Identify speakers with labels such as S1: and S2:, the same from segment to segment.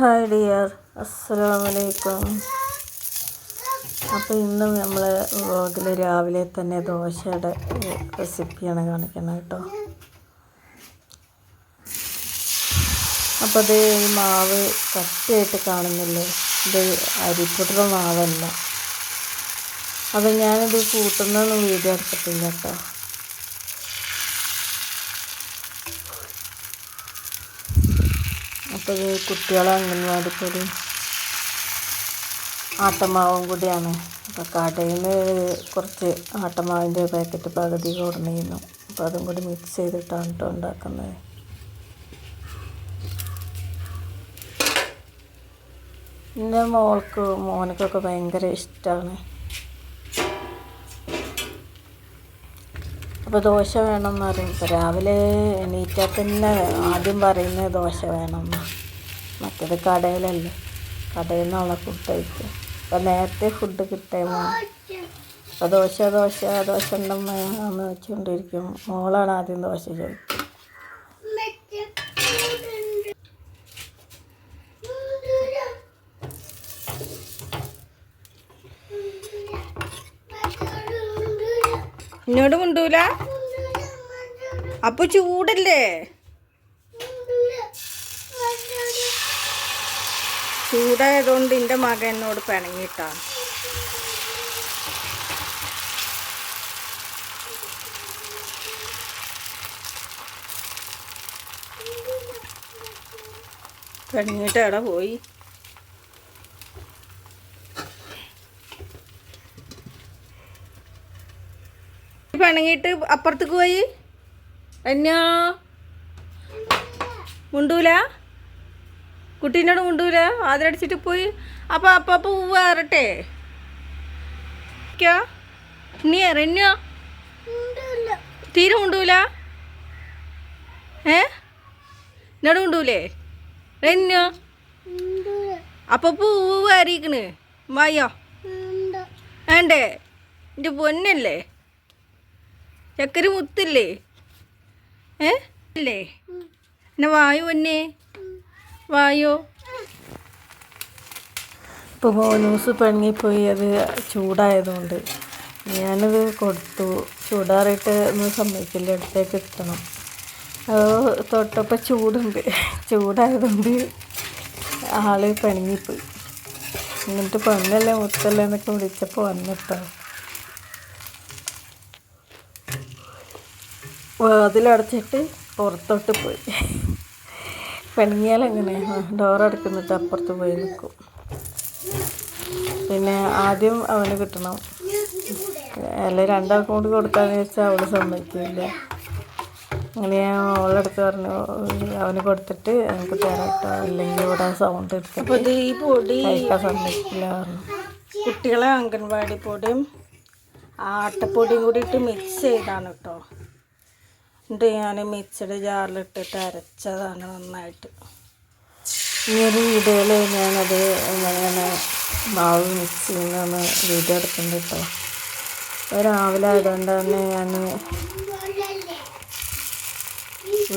S1: Hi dear. അസ്സലാമു അലൈക്കും അപ്പോൾ ഇന്ന് നമ്മൾ വ്ളോഗിൽ രാവിലെ തന്നെ ദോശയുടെ റെസിപ്പിയാണ് കാണിക്കുന്നത് കേട്ടോ. അപ്പോൾ അത് ഈ മാവ് കട്ടിയായിട്ട് കാണുന്നില്ലേ? ഇത് അരിപ്പൊട്ടുള്ള മാവല്ല. അപ്പോൾ ഞാനിത് കൂട്ടുന്നൊന്നും വീഡിയോ എടുത്തിട്ടില്ല കേട്ടോ. അപ്പോൾ ഇത് കുട്ടികളെ അംഗൻവാടി പൊടി ആട്ടമാവും കൂടിയാണ്. അപ്പോൾ കടയിൽ നിന്ന് കുറച്ച് ആട്ടമാവിന്റെ പാക്കറ്റ് പകുതി കൊടുന്നിരുന്നു അപ്പോൾ അതും കൂടി മിക്സ് ചെയ്തിട്ടാണ് കേട്ടോ ഉണ്ടാക്കുന്നത്. എന്റെ മോൾക്ക് മോനക്കൊക്കെ ഭയങ്കര ഇഷ്ടമാണ് അപ്പോൾ ദോശ വേണം എന്ന് പറയും. ഇപ്പോൾ രാവിലെ എണീറ്റാൽ തന്നെ ആദ്യം പറയുന്നത് ദോശ വേണം മറ്റേത് കടയിലല്ലേ? കടയിൽ നിന്നുള്ള ഫുഡ് കഴിക്കുക. അപ്പോൾ നേരത്തെ ഫുഡ് കിട്ടുമോ അപ്പം ദോശ ദോശ ദോശ ഉണ്ടമ്മ എന്ന് വെച്ചുകൊണ്ടിരിക്കും. മോളാണ് ആദ്യം ദോശ ചോദിക്കുക
S2: എന്നോട് മുണ്ടൂല? അപ്പൊ ചൂടല്ലേ? ചൂടായതുകൊണ്ട് എന്റെ മകൻ എന്നോട് പിണങ്ങിയിട്ടാണ് പിണങ്ങിട്ട് എവിടെ പോയി. പിണങ്ങിയിട്ട് അപ്പുറത്തേക്ക് പോയി. എന്നാ മുണ്ടൂല? കുട്ടീനോട് മുണ്ടൂല ആദരടിച്ചിട്ട് പോയി. അപ്പൊ അപ്പൊ അപ്പൊ വേറട്ടെ നീ എറിഞ്ഞോ തീരെ കൊണ്ടുവില്ല ഏ? എന്നോട് കൊണ്ടുവില്ലേ റെന്നോ അപ്പൊ പൂവ് അറിയിക്കണ് വായോ. വേണ്ടേ. എന്റെ പൊന്നല്ലേ? ചക്കര മുത്തല്ലേ? ഏ? അല്ലേ എന്നാ വായു പൊന്നെ. വായോ.
S1: ഇപ്പോൾ ന്യൂസ് പിണങ്ങിപ്പോയി അത് ചൂടായതുകൊണ്ട്. ഞാനത് കൊടുത്തു. ചൂടാറിയിട്ട് ഒന്ന് സമ്മതിക്കില്ല അടുത്തേക്ക് എത്തണം. അത് തൊട്ടപ്പോൾ ചൂടുണ്ട്. ചൂടായതുകൊണ്ട് ആൾ പിണങ്ങിപ്പോയി. എന്നിട്ട് പൊന്നല്ലേ മുത്തല്ലേ എന്നൊക്കെ വിളിച്ചപ്പോൾ വന്നിട്ടോ. വാതിലടച്ചിട്ട് പുറത്തോട്ട് പോയി. പിണങ്ങിയാലെങ്ങനെ ഡോർ അടക്കുന്നിട്ട് അപ്പുറത്ത് പോയി നിൽക്കും പിന്നെ ആദ്യം അവന് കിട്ടണം. അല്ല രണ്ടാൾക്കും കൂടി കൊടുക്കാന്ന് വെച്ചാൽ അവൾ സമ്മതിക്കില്ല. അങ്ങനെ ഞാൻ അവളടുത്ത് പറഞ്ഞു അവന് കൊടുത്തിട്ട് എനിക്ക് തരാം കേട്ടോ അല്ലെങ്കിൽ ഇവിടെ സൗണ്ട്
S2: ഈ പൊടി
S1: കഴിക്കാൻ സമ്മതിക്കില്ല പറഞ്ഞു.
S2: കുട്ടികളെ അംഗൻവാടി പൊടിയും ആട്ടപ്പൊടിയും കൂടി മിക്സ് ചെയ്താണ് കേട്ടോ എന്നിട്ട് ഞാൻ മിക്സഡ് ജാറിലിട്ടിട്ട് അരച്ചതാണ് നന്നായിട്ട്.
S1: ഈ ഒരു വീഡിയോയിൽ ഞാനത് എങ്ങനെയാണ് മാവ് മിക്സ് ചെയ്യുന്നതെന്ന് വീഡിയോ എടുക്കുന്നുണ്ട് കേട്ടോ രാവിലെ ആയതുകൊണ്ട് തന്നെ ഞാൻ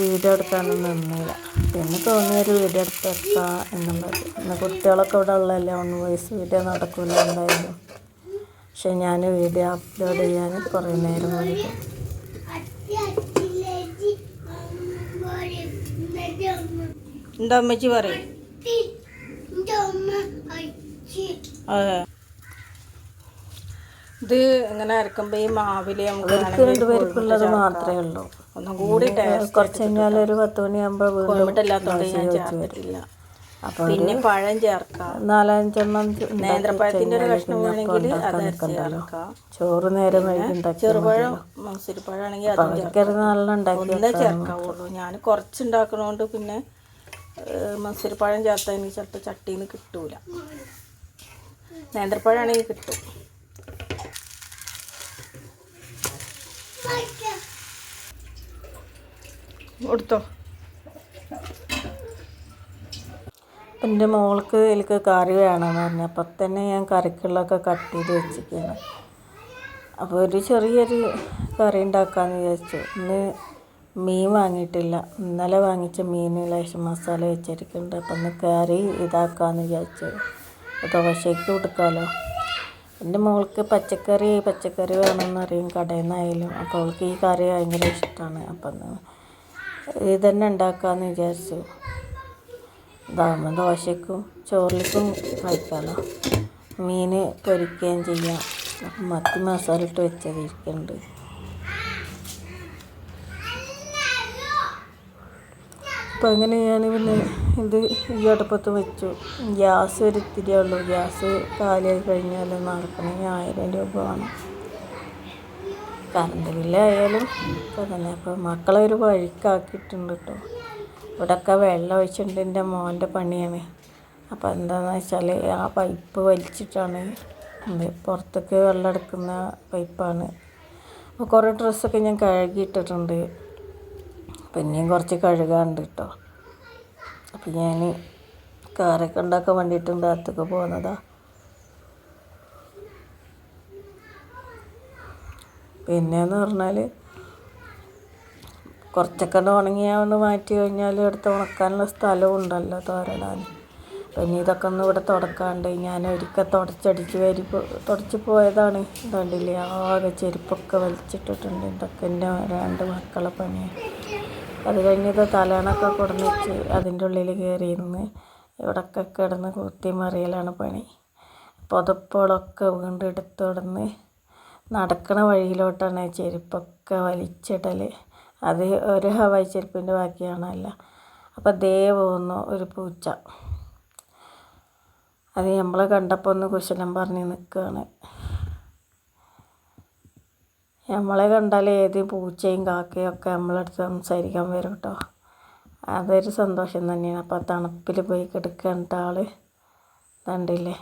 S1: വീഡിയോ എടുക്കാനൊന്നും നിന്നില്ല. പിന്നെ തോന്നിയൊരു വീഡിയോ എടുത്തെടുക്കാം എന്നുള്ളത് പിന്നെ കുട്ടികളൊക്കെ ഇവിടെ ഉള്ളതല്ലേ ഒന്ന് വോയിസ് വീഡിയോ നടക്കില്ല എന്തായാലും. പക്ഷെ ഞാൻ വീഡിയോ അപ്ലോഡ് ചെയ്യാൻ കുറേ നേരം വൈകും.
S2: എന്താ അമ്മച്ചി പറയും. അതെ. ഇത് ഇങ്ങനെ അരക്കുമ്പോൾ ഈ മാവിൽ നമുക്ക്
S1: രണ്ടുപേർക്കുള്ളത് മാത്രമേ ഉള്ളൂ.
S2: ഒന്നും കൂടി
S1: കുറച്ച് കഴിഞ്ഞാൽ ഒരു പത്ത് മണിയാകുമ്പോൾ വീണ്ടും
S2: ഞാൻ ചേർത്തിട്ടില്ല. പിന്നെ പഴം ചേർക്കാം.
S1: നാലഞ്ചെണ്ണം
S2: നേന്ത്രപ്പഴത്തിന്റെ ഒരു കഷ്ണം വേണമെങ്കിൽ അത് ചേർക്കാം.
S1: ചോറ് നേരം
S2: ചെറുപഴം മസിരിപ്പഴമാണെങ്കിൽ അതും ചേർക്കാം.
S1: നല്ല ഉണ്ടാക്കി
S2: ഒന്നേ ചേർക്കാവുള്ളൂ. ഞാൻ കുറച്ചുണ്ടാക്കണോണ്ട് പിന്നെ മസിരിപ്പഴം ചേർത്തതിന് ചിലപ്പോൾ ചട്ടിയിൽ നിന്ന് കിട്ടൂല. നേന്ത്രപ്പഴമാണെങ്കിൽ കിട്ടും. കൊടുത്തോ?
S1: എന്റെ മോൾക്ക് എനിക്ക് കറി വേണമെന്ന് പറഞ്ഞു. അപ്പം തന്നെ ഞാൻ കറിക്കുള്ളതൊക്കെ കട്ട് ചെയ്ത് വെച്ചിരിക്കുകയാണ്. അപ്പോൾ ഒരു ചെറിയൊരു കറി ഉണ്ടാക്കാമെന്ന് വിചാരിച്ചു. ഇന്ന് മീൻ വാങ്ങിയിട്ടില്ല. ഇന്നലെ വാങ്ങിച്ച മീൻ ലേശം മസാല വെച്ചിരിക്കുന്നുണ്ട്. അപ്പം ഒന്ന് കറി ഇതാക്കാമെന്ന് വിചാരിച്ചു. ദോശയ്ക്ക് കൊടുക്കാമല്ലോ എന്റെ മോൾക്ക് പച്ചക്കറി പച്ചക്കറി വേണമെന്ന് അറിയും കടയിൽ നിന്നായാലും അപ്പോൾ അവൾക്ക് ഈ കറി ഭയങ്കര ഇഷ്ടമാണ് അപ്പം ഇത് തന്നെ ഉണ്ടാക്കാമെന്ന് വിചാരിച്ചു. ഇതാകുമ്പോൾ ദോശയ്ക്കും ചോറിലേക്കും കഴിക്കാമല്ലോ മീൻ പൊരിക്കുകയും ചെയ്യാം. മത്തി മസാല ഇട്ട് വെച്ചത് ഇരിക്കുന്നുണ്ട് അപ്പം അങ്ങനെ ഞാൻ പിന്നെ ഇത് ഈ അടുപ്പത്ത് വെച്ചു? ഗ്യാസ് ഒരു ഇത്തിരിയേ ഉള്ളൂ. ഗ്യാസ് കാലിയായി കഴിഞ്ഞാൽ നടക്കണമെങ്കിൽ ആയിരം രൂപ വേണം കറണ്ട് ബില്ലായാലും ഇപ്പം തന്നെ. അപ്പോൾ മക്കളെ ഒരു വഴിക്കാക്കിയിട്ടുണ്ട് കേട്ടോ ഇവിടെയൊക്കെ വെള്ളം ഒഴിച്ചിട്ടുണ്ട് എന്റെ മോന്റെ പണിയാണ്. അപ്പം എന്താണെന്ന് വെച്ചാൽ ആ പൈപ്പ് വലിച്ചിട്ടാണ് പുറത്തേക്ക് വെള്ളം എടുക്കുന്ന പൈപ്പാണ്. അപ്പോൾ കുറേ ഡ്രസ്സൊക്കെ ഞാൻ കഴുകിയിട്ടിട്ടുണ്ട്. പിന്നെയും കുറച്ച് കഴുകാനുണ്ട് കേട്ടോ അപ്പം ഞാൻ കറിയൊക്കെ ഉണ്ടാക്കാൻ വേണ്ടിയിട്ടുണ്ട് അകത്തേക്ക് പോകുന്നതാ പിന്നെയെന്ന് പറഞ്ഞാൽ കുറച്ചൊക്കെ ഉണങ്ങിയാൽ മാറ്റി കഴിഞ്ഞാൽ എടുത്ത് ഉണക്കാനുള്ള സ്ഥലവും ഉണ്ടല്ലോ തോരടാൻ പിന്നെ ഇതൊക്കെ ഒന്ന് ഇവിടെ തുടക്കാണ്ട് ഞാൻ ഒരിക്കൽ തുടച്ചടിച്ച് വരി തുടച്ച് പോയതാണ്. കണ്ടില്ലേ ആകെ ചെരുപ്പൊക്കെ വലിച്ചിട്ടിട്ടുണ്ട്. ഇതൊക്കെ എന്റെ രണ്ട് മക്കളെ പണിയാണ് അത് കഴിഞ്ഞത് തലേണൊക്കെ കൊടുന്നിച്ച് അതിന്റെ ഉള്ളിൽ കയറിയിരുന്ന് ഇവിടൊക്കെ കിടന്ന് കുത്തി മറിയലാണ് പണി. പുതപ്പുകളൊക്കെ വീണ്ടും എടുത്തുടന്ന് നടക്കണ വഴിയിലോട്ടാണ് ചെരുപ്പൊക്കെ വലിച്ചിടൽ അത് ഒരു ഹവായി ചെരുപ്പിന്റെ ബാക്കിയാണല്ല. അപ്പോൾ ദേ പോകുന്നു ഒരു പൂച്ച. അത് നമ്മളെ കണ്ടപ്പോൾ ഒന്ന് കുശലം പറഞ്ഞ് നിൽക്കുകയാണ്. നമ്മളെ കണ്ടാൽ ഏത് പൂച്ചയും കാക്കയും ഒക്കെ നമ്മളടുത്ത് സംസാരിക്കാൻ വരും കേട്ടോ അതൊരു സന്തോഷം തന്നെയാണ്. അപ്പോൾ തണുപ്പിൽ പോയി കിടക്കേണ്ട ആൾ കണ്ടില്ലേ?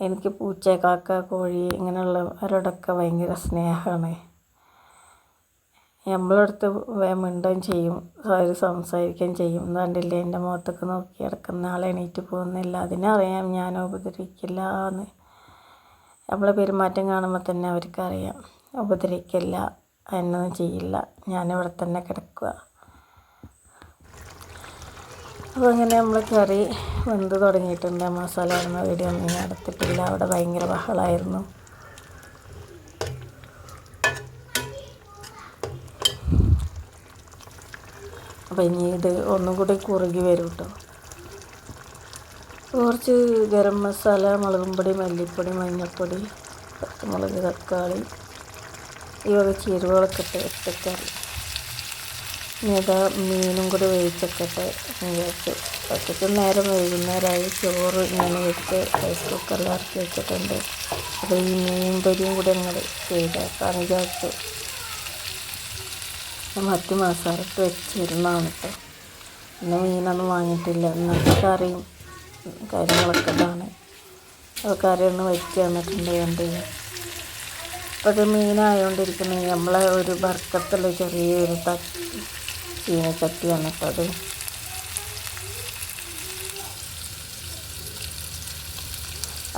S1: എനിക്ക് പൂച്ച കാക്ക കോഴി ഇങ്ങനെയുള്ളവരോടൊക്കെ ഭയങ്കര സ്നേഹമാണ്. നമ്മളടുത്ത് മിണ്ടുകയും ചെയ്യും അവർ സംസാരിക്കുകയും ചെയ്യും. കണ്ടില്ലേ? എന്റെ മുഖത്തൊക്കെ നോക്കി കിടക്കുന്ന ആൾ എണീറ്റ് പോകുന്നില്ല. അതിനറിയാം ഞാൻ ഉപദ്രവിക്കില്ല എന്ന്. നമ്മളെ പെരുമാറ്റം കാണുമ്പോൾ തന്നെ അവർക്കറിയാം. ഉപദ്രവിക്കില്ല എന്നൊന്നും ചെയ്യില്ല. ഞാനിവിടെ തന്നെ കിടക്കുക. അപ്പോൾ അങ്ങനെ നമ്മൾ കറി വെന്ത് തുടങ്ങിയിട്ടുണ്ട്. മസാല ഇടുന്ന വീഡിയോ ഒന്നും ഞാൻ എടുത്തിട്ടില്ല അവിടെ ഭയങ്കര ബഹളമായിരുന്നു അപ്പോൾ ഇനി ഇത് ഒന്നും കൂടി കുറുകി വരും കേട്ടോ കുറച്ച് ഗരം മസാല മുളകും പൊടി മല്ലിപ്പൊടി മഞ്ഞൾപ്പൊടി പച്ചമുളക് തക്കാളി വക ചേരുവകളൊക്കെ ഇട്ട് ഇട്ടിട്ട് ഇനി അതാ മീനും കൂടി വേവിച്ചൊക്കെ ഇട്ട് വിചാരിച്ചു ഒറ്റയ്ക്ക് നേരം വൈകുന്നേരമായി ചോറ് ഇങ്ങനെ വെച്ച് റൈസ് കുക്കറിൽ ഇറക്കി വെച്ചിട്ടുണ്ട്. അപ്പോൾ ഈ മീൻ പൊരിയും കൂടി ഞങ്ങൾ ചെയ്തേക്കാന്ന് വിചാരിച്ചു. മത്തി മസാല ഇട്ട് വെച്ചിരുന്നതാണ് കേട്ടോ ഇന്ന് മീനൊന്നും വാങ്ങിയിട്ടില്ല. ഇന്നത്തെ കറിയും കാര്യങ്ങളൊക്കെ ഇതാണ്. കറി ഒന്ന് വെച്ച് തന്നിട്ടുണ്ട് കണ്ട് അപ്പോൾ അത് മീനായോണ്ടിരിക്കുന്നത് നമ്മളെ ഒരു വർക്കത്തുള്ള ചെറിയൊരു തട്ടി ചീനച്ചട്ടിയാണ് അത്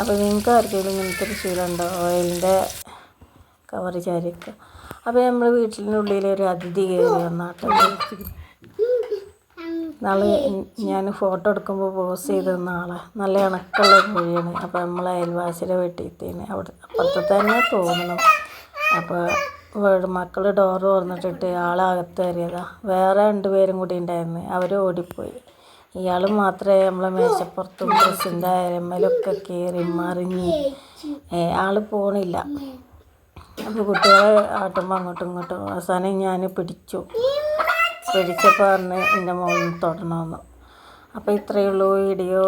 S1: അപ്പോൾ നിങ്ങൾക്ക് ആർക്കെങ്കിലും ഇങ്ങനത്തെ ഒരു ശീലമുണ്ടോ? ഓയിലിന്റെ കവർ ചാരിക്കുക അപ്പോൾ നമ്മൾ വീട്ടിന്റെ ഉള്ളിൽ ഒരു അതിഥി കയറി വന്നാട്ടോ. നാളെ ഞാൻ ഫോട്ടോ എടുക്കുമ്പോൾ പോസ് ചെയ്ത് തന്ന ആളാണ് നല്ല ഇണക്കുള്ള കോഴിയാണ്. അപ്പോൾ നമ്മൾ അയൽവാസിയുടെ വീട്ടിൽ തന്നെ അവിടെ അപ്പുറത്ത് തന്നെ തോന്നണം അപ്പോൾ വീട് മക്കൾ ഡോറ് തുറന്നിട്ടിട്ട് ആളകത്ത് കയറിയതാ. വേറെ രണ്ടുപേരും കൂടി ഉണ്ടായിരുന്നു. അവർ ഓടിപ്പോയി. ഇയാൾ മാത്രമേ നമ്മളെ മേശപ്പുറത്തും ഡ്രസ്സിന്റെ അരമ്മലൊക്കെ കയറി മറിഞ്ഞ് ആൾ പോണില്ല. അപ്പോൾ കുട്ടികളെ ആട്ടുമ്പോൾ അങ്ങോട്ടും ഇങ്ങോട്ടും അവസാനം ഞാൻ പിടിച്ചു. പിടിച്ചപ്പോൾ പറഞ്ഞ് എന്റെ മോളിൽ തൊടണമെന്ന് അപ്പോൾ ഇത്രയേ ഉള്ളൂ വീഡിയോ.